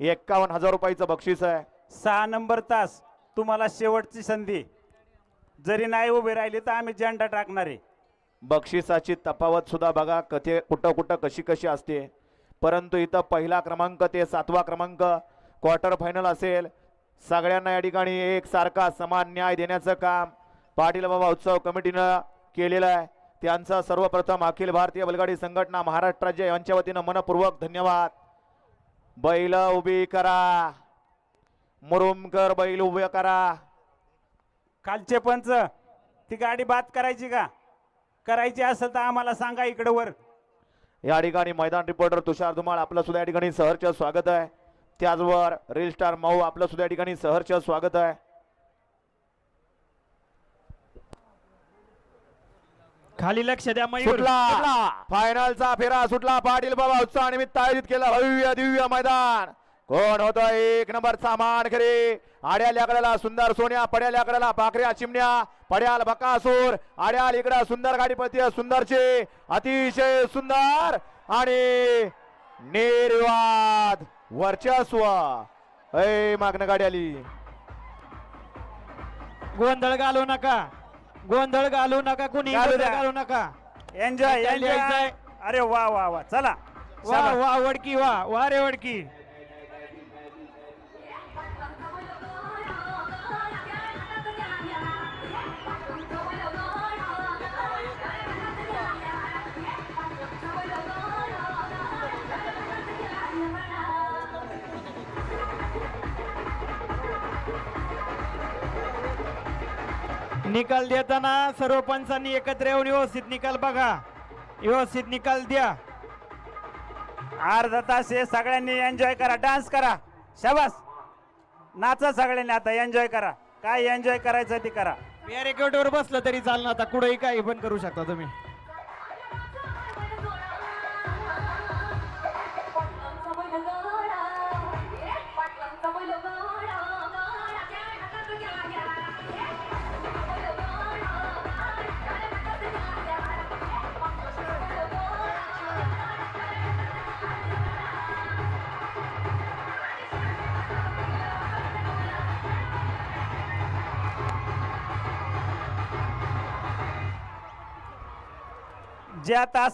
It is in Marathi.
एक्कावन्न हजार रुपयाचं बक्षीस आहे. सहा नंबर तास तुम्हाला शेवटची संधी. जरी नाही उभे राहिले तर आम्ही झेंडा टाकणार आहे. बक्षिसाची तफावत सुद्धा बघा कथे कुठं कुठं कशी कशी असते. परंतु इथं पहिला क्रमांक ते सातवा क्रमांक क्वार्टर फायनल असेल. सगळ्यांना या ठिकाणी एक सारखा समान न्याय देण्याचं काम पाटील बाबा उत्सव कमिटीनं केलेलं आहे. त्यांचा सर्वप्रथम अखिल भारतीय बैलगाडी संघटना महाराष्ट्र राज्य यांच्या वतीनं मनपूर्वक धन्यवाद. बैल उभी करा. मुरुमकर बैल उभे करा. खालचे पंच ती गाडी बाद करायची का? करायची असेल तर आम्हाला सांगा इकडं वर. या ठिकाणी मैदान रिपोर्टर तुषार धुमाळ आपलं सुद्धा या ठिकाणी सहर्ष स्वागत आहे. त्याचबरोबर रील स्टार माऊ आपलं सुद्धा या ठिकाणी सहर्ष स्वागत आहे. खाली लक्ष द्या मयूर. सुटला. फायनलचा फेरा सुटला. पाटील बाबा उत्साहानिमित्त आयोजित केला भव्य दिव्य मैदान. कोण होतं? एक नंबरचा मान खरे आड्याल याकड्याला सुंदर सोन्या पड्याल याकड्याला पाखऱ्या चिमण्या. पड्याल बकासूर. आड्याल इकडं सुंदर गाडीपती सुंदरचे. अतिशय सुंदर आणि निर्वाद वर्चस्व. ऐ मागणं गाडी आली गोंधळ घालू नका. गोंधळ घालू नका कुणी घालू गोंधळ द्या. घालू नका एन्जॉय एन्जॉय? अरे वा वा वा चला वा. वा वडकी वा वा रे वडकी निकाल देताना सर्व पंचांनी एकत्र येऊन व्यवस्थित निकाल बघा. व्यवस्थित निकाल द्या. अर्धा तास हे सगळ्यांनी एन्जॉय करा डान्स करा. शाबास. नाचा सगळ्यांनी आता एन्जॉय करा. काय एन्जॉय करायचं ते करा. बॅरिकेडवर बसलं तरी चालणार आता कुठेही काही पण करू शकता तुम्ही. ज्या तास